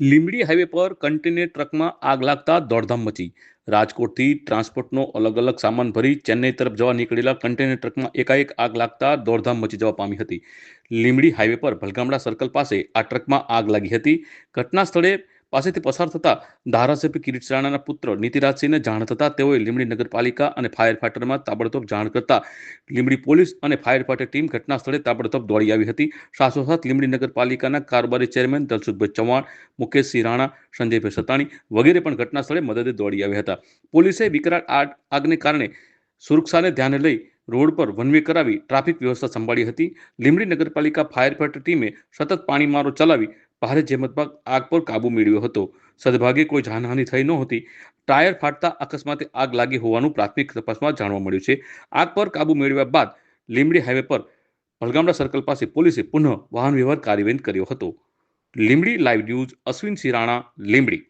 Limbdi highway પર container ટ્રકમાં આગ લાગતા દોડધામ મચી. રાજકોટથી ટ્રાન્સપોર્ટનો અલગ અલગ સામાન ભરી ચેન્નઈ તરફ જવા નીકળેલા કન્ટેનર ટ્રકમાં એકાએક આગ લાગતા દોડધામ મચી જવા પામી હતી. લીંબડી હાઈવે પર ભલગામડા સર્કલ પાસે આ ટ્રકમાં આગ લાગી હતી. ઘટના સ્થળે પાસેથી પસાર થતા ધારાસભ્ય કિરીટ રાણાના પુત્ર નીતિરાજસિંહને જાણ થતાં તેઓએ લીમડી નગરપાલિકા અને ફાયર ફાઈટરમાં તાબડતોબ જાણ કરતા લીમડી પોલીસ અને ફાયર ફાઈટર ટીમ ઘટના સ્થળે તાબડતોબ દોડી આવી હતી. સાથોસાથ લીમડી નગરપાલિકાના કારોબારી ચેરમેન દલસુખભાઈ ચૌહાણ મુકેશસિંહ રાણા, સંજયભાઈ સતાણી વગેરે પણ ઘટના સ્થળે મદદે દોડી આવ્યા હતા. પોલીસે વિકરાળ આગ, આગને કારણે સુરક્ષાને ધ્યાને લઈ રોડ પર વનવે કરાવી ટ્રાફિક વ્યવસ્થા સંભાળી હતી. લીમડી નગરપાલિકા ફાયર ફાઈટર ટીમે સતત પાણીમારો ચલાવી ભારે જેમતમાં આગ પર કાબુ મેળવ્યો હતો. સદભાગે કોઈ જાનહાનિ થઈ નહોતી ટાયર ફાટતા અકસ્માતે આગ લાગી હોવાનું પ્રાથમિક તપાસમાં જાણવા મળ્યું છે. આગ પર કાબુ મેળવ્યા બાદ લીમડી હાઈવે પર ભલગામડા સર્કલ પાસે પોલીસે પુનઃ વાહન વ્યવહાર કાર્યવાહી કર્યો હતો. Limbdi live news Ashwin Sirana, Limbdi.